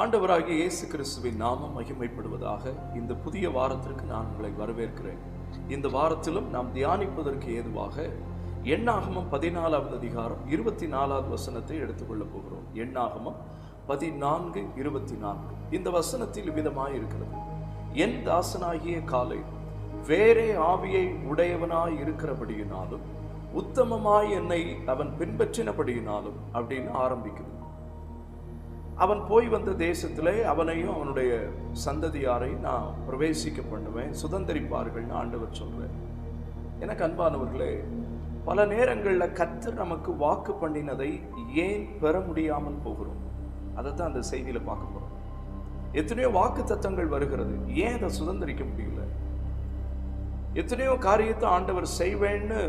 ஆண்டவராகிய இயேசு கிறிஸ்துவின் நாமம் மகிமைப்படுவதாக இந்த புதிய வாரத்திற்கு நான் உங்களை வரவேற்கிறேன். இந்த வாரத்திலும் நாம் தியானிப்பதற்கு ஏதுவாக எண்ணாகமம் பதினாலாவது அதிகாரம் இருபத்தி நாலாவது வசனத்தை எடுத்துக்கொள்ளப் போகிறோம். எண்ணாகமம் பதினான்கு இருபத்தி நான்கு இந்த வசனத்தில் விதமாய் இருக்கிறது என் தாசனாகிய காலை வேறே ஆவியை உடையவனாய் இருக்கிறபடியினாலும் உத்தமமாய் என்னை அவன் பின்பற்றினபடியினாலும் அப்படின்னு ஆரம்பிக்குது. அவன் போய் வந்த தேசத்திலே அவனையும் அவனுடைய சந்ததியாரையும் நான் பிரவேசிக்க பண்ணுவேன். சுதந்திரிப்பார்கள்னு ஆண்டவர் சொல்றேன் எனக்கு அன்பானவர்களே பல நேரங்களில் கத்தர் நமக்கு வாக்கு பண்ணினதை ஏன் பெற முடியாமல் போகிறோம்? அதை தான் அந்த செய்தியில் பார்க்க போகிறோம் எத்தனையோ வாக்கு தத்தங்கள் வருகிறது. ஏன் அதை சுதந்திரிக்க முடியல? எத்தனையோ காரியத்தை ஆண்டவர் செய்வேன்னு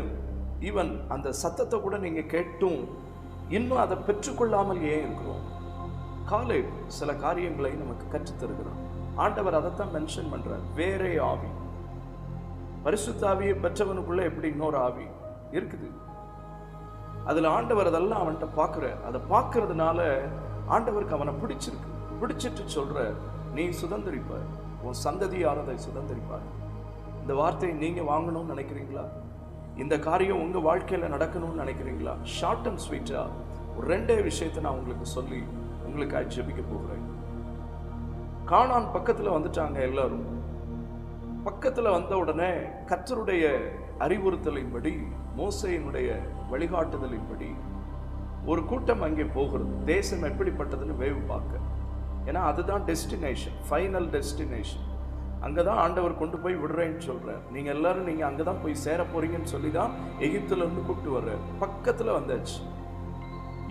ஈவன் அந்த சத்தத்தை கூட நீங்கள் கேட்டும் இன்னும் அதை பெற்றுக்கொள்ளாமல் ஏன் இருக்கிறோம்? காலை சில காரியங்களை நமக்கு கற்றுத்தருகிறான். ஆண்டவர் அதைத்தான் மென்ஷன் பண்ணுறார் வேறே ஆவி. பரிசுத்தாவியை பெற்றவனுக்குள்ளே எப்படி இன்னொரு ஆவி இருக்குது? அதில் ஆண்டவர் அதெல்லாம் அவன்கிட்ட பார்க்குற அதை பார்க்கறதுனால ஆண்டவருக்கு அவனை பிடிச்சிருக்கு. பிடிச்சிட்டு சொல்கிற நீ சுதந்திரிப்ப உன் சந்ததியானதை சுதந்திரிப்பார் இந்த வார்த்தையை நீங்கள் வாங்கணும்னு நினைக்கிறீங்களா? இந்த காரியம் உங்கள் வாழ்க்கையில் நடக்கணும்னு நினைக்கிறீங்களா? ஷார்ட் அண்ட் ஸ்வீட்டாக ஒரு ரெண்டே விஷயத்தை நான் உங்களுக்கு சொல்லி உங்களுக்காக ஜெபிக்க போகிறேன். காணான் பக்கத்தில் வந்துட்டாங்க எல்லாரும். பக்கத்தில் வந்த உடனே கத்தருடைய அறிவுறுத்தலின்படி மோசையினுடைய வழிகாட்டுதலின்படி ஒரு கூட்டம் அங்கே போகிறது. தேசம் எப்படிப்பட்டதுன்னு வேவு பார்க்க. ஏன்னா அதுதான் டெஸ்டினேஷன் ஃபைனல் டெஸ்டினேஷன் அங்கே தான் ஆண்டவர் கொண்டு போய் விடுறேன்னு சொல்கிறார் நீங்கள் எல்லோரும் நீங்கள் அங்கே தான் போய் சேர போகிறீங்கன்னு சொல்லி தான் எகிப்துலேருந்து கூப்பிட்டு வர்றார். பக்கத்தில் வந்தாச்சு.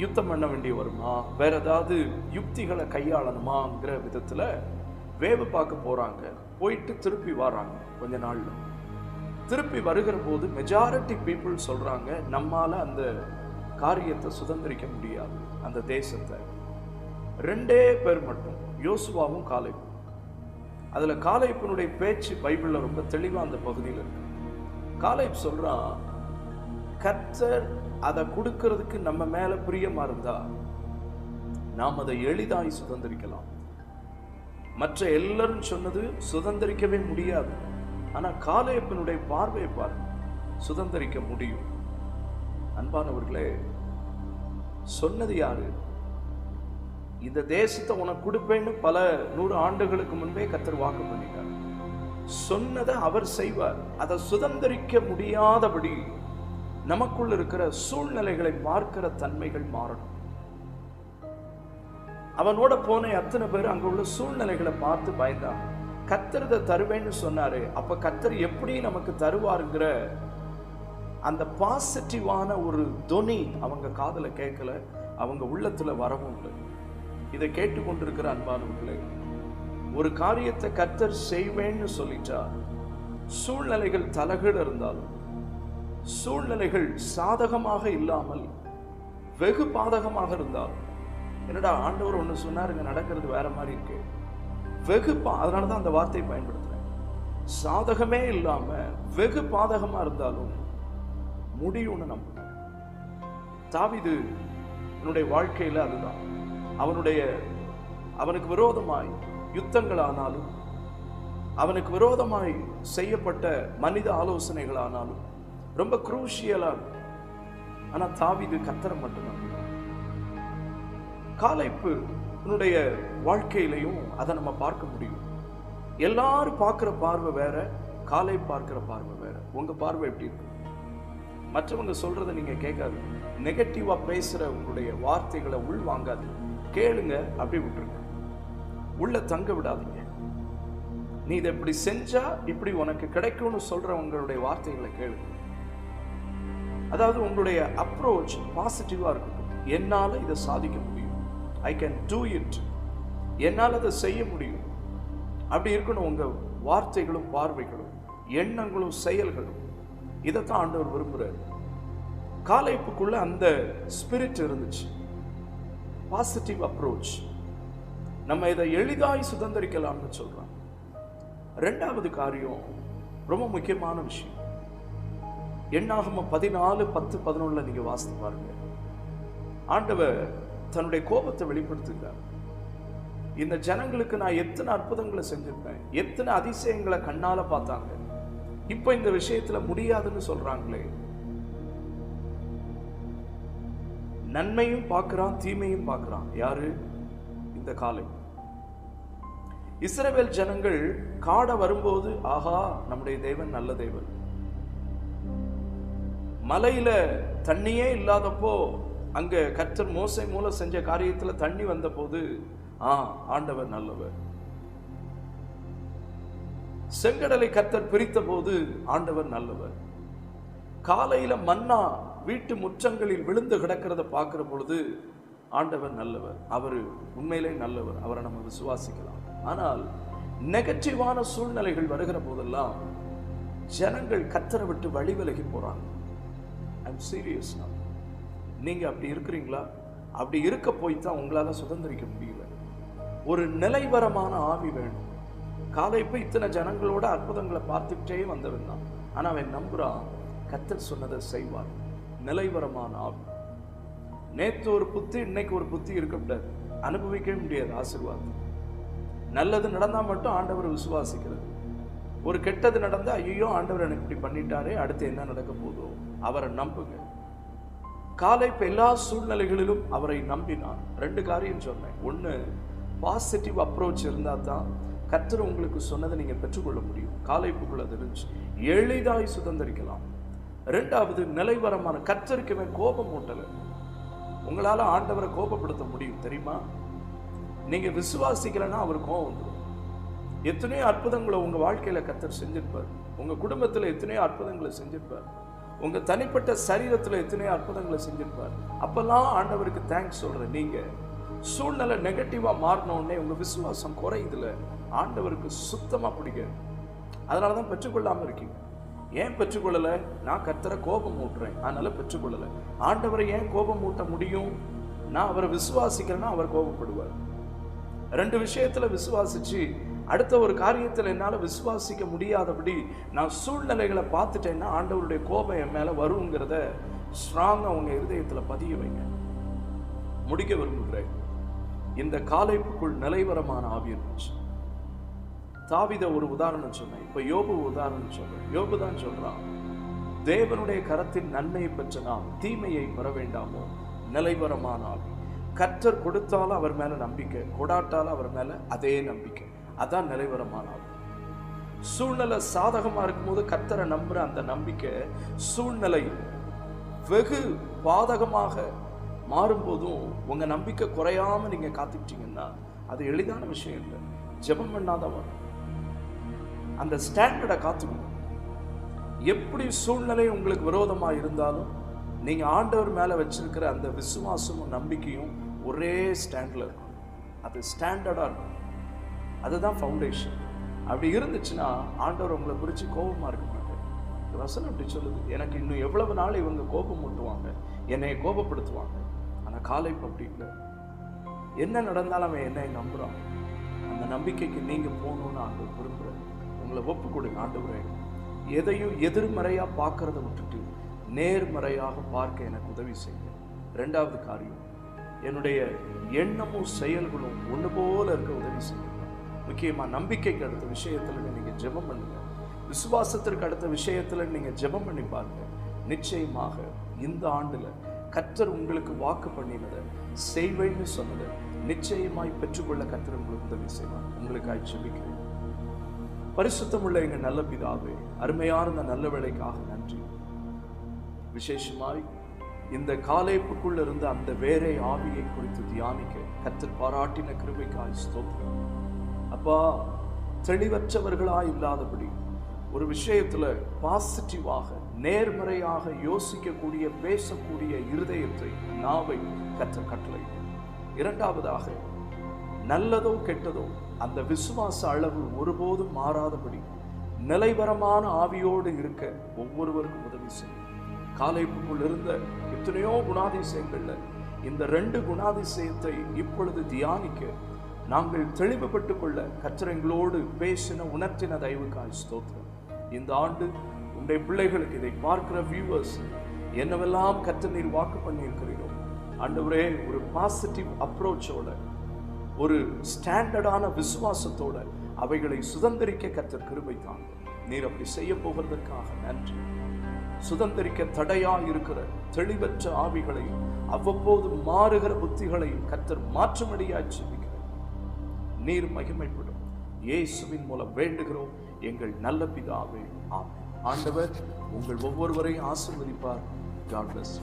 யுத்தம் பண்ண வேண்டிய வருமா? வேற ஏதாவது யுக்திகளை கையாளணுமாங்கிற விதத்தில் வேவு பார்க்க போகிறாங்க போயிட்டு திருப்பி வராங்க கொஞ்ச நாள்ல. திருப்பி வருகிற போது மெஜாரிட்டி பீப்புள் சொல்றாங்க நம்மால அந்த காரியத்தை சுதந்திரிக்க முடியாது அந்த தேசத்தை. ரெண்டே பேர் மட்டும் யோசுவாவும் காலைப்பும் அதில் காலைப்பனுடைய பேச்சு பைபிளில் ரொம்ப தெளிவாக அந்த பகுதியில் இருக்கு. காலைப் சொல்கிறான் கர்த்தர் அதை கொடுக்கறதுக்கு நம்ம மேல பிரியமா இருந்தா நாம் அதை எளிதாய் சுதந்திரிக்கலாம். மற்ற எல்லாரும் சொன்னது சுதந்திரிக்கவே முடியாது. ஆனா காலையப்பனுடைய பார்வையை பாருங்க சுதந்திரிக்க முடியும். அன்பானவர்களே சொன்னது யாரு? இந்த தேசத்தை உனக்கு கொடுப்பேன்னு பல நூறு ஆண்டுகளுக்கு முன்பே கத்தர் வாக்கு பண்ணிட்டார். சொன்னதை அவர் செய்வார். அதை சுதந்திரிக்க முடியாதபடி நமக்குள்ள இருக்கிற சூழ்நிலைகளை பார்க்கிற தன்மைகள் மாறணும். அவனோட போன அத்தனை பேர் அங்க உள்ள சூழ்நிலைகளை பார்த்து பயந்தாங்க. கத்தர் தருவேன்னு சொன்னாரு. அப்ப கத்தர் எப்படி நமக்கு தருவாருங்கிற அந்த பாசிட்டிவான ஒரு தொனி அவங்க காதுல கேட்கல. அவங்க உள்ளத்துல வரவும் இல்லை. இதை கேட்டுக்கொண்டிருக்கிற அன்பானவர்களே ஒரு காரியத்தை கத்தர் செய்வேன்னு சொல்லிட்டா சூழ்நிலைகள் தலகீழ இருந்தாலும் சூழ்நிலைகள் சாதகமாக இல்லாமல் வெகு பாதகமாக இருந்தாலும் என்னடா ஆண்டவர் ஒன்று சொன்னாருங்க நடக்கிறது வேற மாதிரி இருக்கு. வெகு பா அதனால தான் அந்த வார்த்தையை பயன்படுத்துகிறேன் சாதகமே இல்லாமல் வெகு பாதகமாக இருந்தாலும் முடியும்னு நம்பினேன் தாவிது என்னுடைய வாழ்க்கையில் அதுதான். அவனுடைய அவனுக்கு விரோதமாய் யுத்தங்கள் ஆனாலும் அவனுக்கு விரோதமாய் செய்யப்பட்ட மனித ஆலோசனைகள் ஆனாலும் ரொம்ப குரூஷியலா ஆனா தாவிது கத்தரை மட்டும் காலைப்பு உன்னுடைய வாழ்க்கையிலையும் அதை நம்ம பார்க்க முடியும். எல்லாரும் பார்க்குற பார்வை வேற காலை பார்க்கிற பார்வை வேற. உங்க பார்வை எப்படி இருக்கு? மற்றவங்க சொல்றதை நீங்க கேட்காது. நெகட்டிவா பேசுற உங்களுடைய வார்த்தைகளை உள் வாங்காது கேளுங்க அப்படி விட்டுருங்க. உள்ள தங்க விடாதீங்க. நீ இதை இப்படி செஞ்சா இப்படி உனக்கு கிடைக்கும்னு சொல்றவங்களுடைய வார்த்தைகளை கேளுங்க. அதாவது உங்களுடைய அப்ரோச் பாசிட்டிவாக இருக்கட்டும். என்னால் இதை சாதிக்க முடியும். ஐ கேன் டூ இட் என்னால் அதை செய்ய முடியும். அப்படி இருக்கணும் உங்கள் வார்த்தைகளும் பார்வைகளும் எண்ணங்களும் செயல்களும். இதைத்தான் ஆண்டவர் விரும்புகிறார் காலைப்புக்குள்ள அந்த ஸ்பிரிட் இருந்துச்சு. பாசிட்டிவ் அப்ரோச் நம்ம இதை எளிதாய் சுதந்திரிக்கலாம்னு சொல்றான் ரெண்டாவது காரியம் ரொம்ப முக்கியமான விஷயம். எண்ணாகம பதினாலு பத்து பதினொன்றில் நீங்கள் வாசித்து பாருங்க. ஆண்டவர் தன்னுடைய கோபத்தை வெளிப்படுத்துகிறார். இந்த ஜனங்களுக்கு நான் எத்தனை அற்புதங்களை செஞ்சுருப்பேன் எத்தனை அதிசயங்களை கண்ணால் பார்த்தாங்க. இப்போ இந்த விஷயத்தில் முடியாதுன்னு சொல்கிறாங்களே நன்மையும் பார்க்குறான் தீமையும் பார்க்குறான். யாரு? இந்த காலை. இஸ்ரேவேல் ஜனங்கள் காட வரும்போது ஆஹா நம்முடைய தேவன் நல்ல தேவன். மலையில தண்ணியே இல்லாதப்போ அங்க கர்த்தர் மோசை மூலம் செஞ்ச காரியத்தில் தண்ணி வந்தபோது ஆ ஆண்டவர் நல்லவர். செங்கடலை கர்த்தர் பிரித்த போது ஆண்டவர் நல்லவர். காலையில மன்னா வீட்டு முற்றங்களில் விழுந்து கிடக்கிறத பார்க்கிற பொழுது ஆண்டவர் நல்லவர். அவர் உண்மையிலே நல்லவர். அவரை நம்ம விசுவாசிக்கலாம். ஆனால் நெகட்டிவான சூழ்நிலைகள் வருகிற போதெல்லாம் ஜனங்கள் கத்தரை விட்டு வழி விலகி போறாங்க. ஐம் சீரியஸ் நீங்க அப்படி இருக்கிறீங்களா? அப்படி இருக்க போய் தான் உங்களால் சுதந்திரிக்க முடியல. ஒரு நிலைவரமான ஆவி வேணும். காலை இப்போ இத்தனை ஜனங்களோட அற்புதங்களை பார்த்துக்கிட்டே வந்திருந்தான். ஆனால் அவன் நம்புறான் கத்தர் சொன்னதை செய்வார். நிலைவரமான ஆவி. நேற்று ஒரு புத்தி இன்னைக்கு ஒரு புத்தி இருக்கக்கூடாது. அனுபவிக்கவே முடியாது ஆசீர்வாதம். நல்லது நடந்தா மட்டும் ஆண்டவர் விசுவாசிக்கிறது ஒரு கெட்டது நடந்தா ஐயோ ஆண்டவர் எனக்கு இப்படி பண்ணிட்டாரே அடுத்து என்ன நடக்க போதோ அவரை நம்புங்க. காலை இப்போ எல்லா சூழ்நிலைகளிலும் அவரை நம்பினான் ரெண்டு காரியம் சொன்னேன். ஒன்று பாசிட்டிவ் அப்ரோச் இருந்தால் தான் கர்த்தர் உங்களுக்கு சொன்னதை நீங்கள் பெற்றுக்கொள்ள முடியும். காலைப்புக்குள்ள அது இருந்துச்சு. எளிதாய் சுதந்திரிக்கலாம். ரெண்டாவது நிலைவரமான கத்தருக்குமே கோபம் ஊட்டல. உங்களால் ஆண்டவரை கோபப்படுத்த முடியும் தெரியுமா? நீங்கள் விசுவாசிக்கலைன்னா அவர் கோபம் வந்துடும் எத்தனையோ அற்புதங்களை உங்கள் வாழ்க்கையில் கத்தர் செஞ்சிருப்பார். உங்கள் குடும்பத்தில் எத்தனையோ அற்புதங்களை செஞ்சிருப்பார். உங்கள் தனிப்பட்ட சரீரத்தில் எத்தனையோ அற்புதங்களை செஞ்சிருப்பார். அப்போல்லாம் ஆண்டவருக்கு தேங்க்ஸ் சொல்கிறேன் நீங்கள் சூழ்நிலை நெகட்டிவாக மாறினோடனே உங்கள் விசுவாசம் குறையுதுல ஆண்டவருக்கு சுத்தமாக பிடிக்காது. அதனால தான் பெற்றுக்கொள்ளாமல் இருக்கீங்க. ஏன் பெற்றுக்கொள்ளலை? நான் கர்த்தரை கோபம் ஊட்டுறேன். அதனால் பெற்றுக்கொள்ளலை. ஆண்டவரை ஏன் கோபம் ஊட்ட முடியும்? நான் அவரை விசுவாசிக்கிறேன்னா அவர் கோபப்படுவார். ரெண்டு விஷயத்தில் விசுவாசிச்சு அடுத்த ஒரு காரியத்தில் என்னால் விசுவாசிக்க முடியாதபடி நான் சூழ்நிலைகளை பார்த்துட்டேன்னா ஆண்டவருடைய கோபம் என் மேலே வருங்கிறத ஸ்ட்ராங்காக உங்கள் இருதயத்தில் பதிய வைங்க. முடிக்க விரும்புகிறேன். இந்த காலைப்புக்குள் நிலைவரமான ஆவி இருந்துச்சு. தாவித ஒரு உதாரணம் சொன்னேன். இப்போ யோபு உதாரணம் சொல்றேன். யோபு தான் சொல்றான் தேவனுடைய கரத்தின் நன்மையை பெற்ற நாம் தீமையை பெற வேண்டாமோ? நிலைவரமான ஆவி. கற்றர் கொடுத்தாலும் அவர் மேலே நம்பிக்கை கொடாட்டாலும் அவர் மேலே அதே நம்பிக்கை. அதான் நிலைவரமான சூழ்நிலை சாதகமாக இருக்கும்போது கத்தரை நம்புகிற அந்த நம்பிக்கை சூழ்நிலை வெகு பாதகமாக மாறும்போதும் உங்கள் நம்பிக்கை குறையாம நீங்கள் காத்துக்கிட்டீங்கன்னா அது எளிதான விஷயம் இல்லை. ஜெபம் பண்ணாதான் வரும் அந்த ஸ்டாண்டர்டை காத்துக்கணும். எப்படி சூழ்நிலை உங்களுக்கு விரோதமாக இருந்தாலும் நீங்கள் ஆண்டவர் மேலே வச்சிருக்கிற அந்த விசுவாசமும் நம்பிக்கையும் ஒரே ஸ்டாண்டில் இருக்கும் அது ஸ்டாண்டர்டாக இருக்கும் அதுதான் ஃபவுண்டேஷன் அப்படி இருந்துச்சுன்னா ஆண்டவர் உங்களை குறித்து கோபமாக இருக்க மாட்டார். இந்த வசனம் அப்படி சொல்லுது. எனக்கு இன்னும் எவ்வளவு நாள் இவங்க கோபம் மூட்டுவாங்க என்னை கோபப்படுத்துவாங்க. ஆனால் காலை இப்போ அப்படி இல்லை என்ன நடந்தாலும் அவன் என்னை நம்புகிறான் அந்த நம்பிக்கைக்கு நீங்கள் போகணும்னு ஆண்டவர் விரும்புகிறேன் உங்களை ஒப்பு கொடுங்க ஆண்டவரே. எதையும் எதிர்மறையாக பார்க்கறத விட்டுட்டு நேர்மறையாக பார்க்க எனக்கு உதவி செய்யுங்க. ரெண்டாவது காரியம் என்னுடைய எண்ணமும் செயல்களும் ஒன்று போல இருக்க உதவி செய்யுங்க. முக்கியமா நம்பிக்கைக்கு அடுத்த விஷயத்தில் நீங்க ஜெபம் பண்ணுங்க. விசுவாசத்திற்கு அடுத்த விஷயத்துல நீங்க ஜெபம் பண்ணி பாருங்க. நிச்சயமாக இந்த ஆண்டுல கத்தர் உங்களுக்கு வாக்கு பண்ணினதை செய்வேன்னு சொன்னதை நிச்சயமாய் பெற்றுக்கொள்ள கத்தர் உங்களுக்கு உதவி செய்வார். உங்களுக்காக ஜெபிக்கிறேன். பரிசுத்தமுள்ள எங்க நல்ல பிதாவே அருமையான இந்த நல்ல வேலைக்காக நன்றி. விசேஷமாய் இந்த காலைப்புக்குள்ள இருந்த அந்த வேறே ஆவியை குறித்து தியானிக்க கத்தர் பாராட்டின கிருபைக்காய் ஸ்தோத்திரம். அப்பா தெளிவற்றவர்களாக இல்லாதபடி ஒரு விஷயத்துல பாசிட்டிவாக நேர்மறையாக யோசிக்கக்கூடிய பேசக்கூடிய இருதயத்தை நாவை கற்ற கட்டளை. இரண்டாவதாக நல்லதோ கெட்டதோ அந்த விசுவாச அளவு ஒருபோதும் மாறாதபடி நிலைவரமான ஆவியோடு இருக்க ஒவ்வொருவருக்கும் உதவி செய்யும் காலைப்புக்குள் இருந்த எத்தனையோ குணாதிசயங்கள்ல இந்த ரெண்டு குணாதிசயத்தை இப்பொழுது தியானிக்க நாங்கள் தெளிவுபட்டு கொள்ள கத்திரங்களோடு பேசின உணர்த்தின தயவுக்காய் ஸ்தோத்திரம். இந்த ஆண்டு உங்களுடைய பிள்ளைகளுக்கு இதை பார்க்கிற வியூவர்ஸ் என்னவெல்லாம் கற்று நீர் வாக்கு பண்ணியிருக்கிறீரோ ஆண்டவரே ஒரு பாசிட்டிவ் அப்ரோச்சோட ஒரு ஸ்டாண்டர்டான விசுவாசத்தோட அவைகளை சுதந்திரிக்க கர்த்தர் கிருபை தாங்க. நீர் அப்படி செய்ய போகிறதற்காக நன்றி. சுதந்திரிக்க தடையா இருக்கிற தெளிவற்ற ஆவிகளையும் அவ்வப்போது மாறுகிற புத்திகளையும் கத்தர் மாற்றமடியாச்சு நீர் மகிமைப்படும். இயேசுவின் மூலம் வேண்டுகிறோம். எங்கள் நல்ல பிதாவே ஆம் ஆண்டவர் உங்கள் ஒவ்வொருவரையும் ஆசிர்வதிப்பார். God plus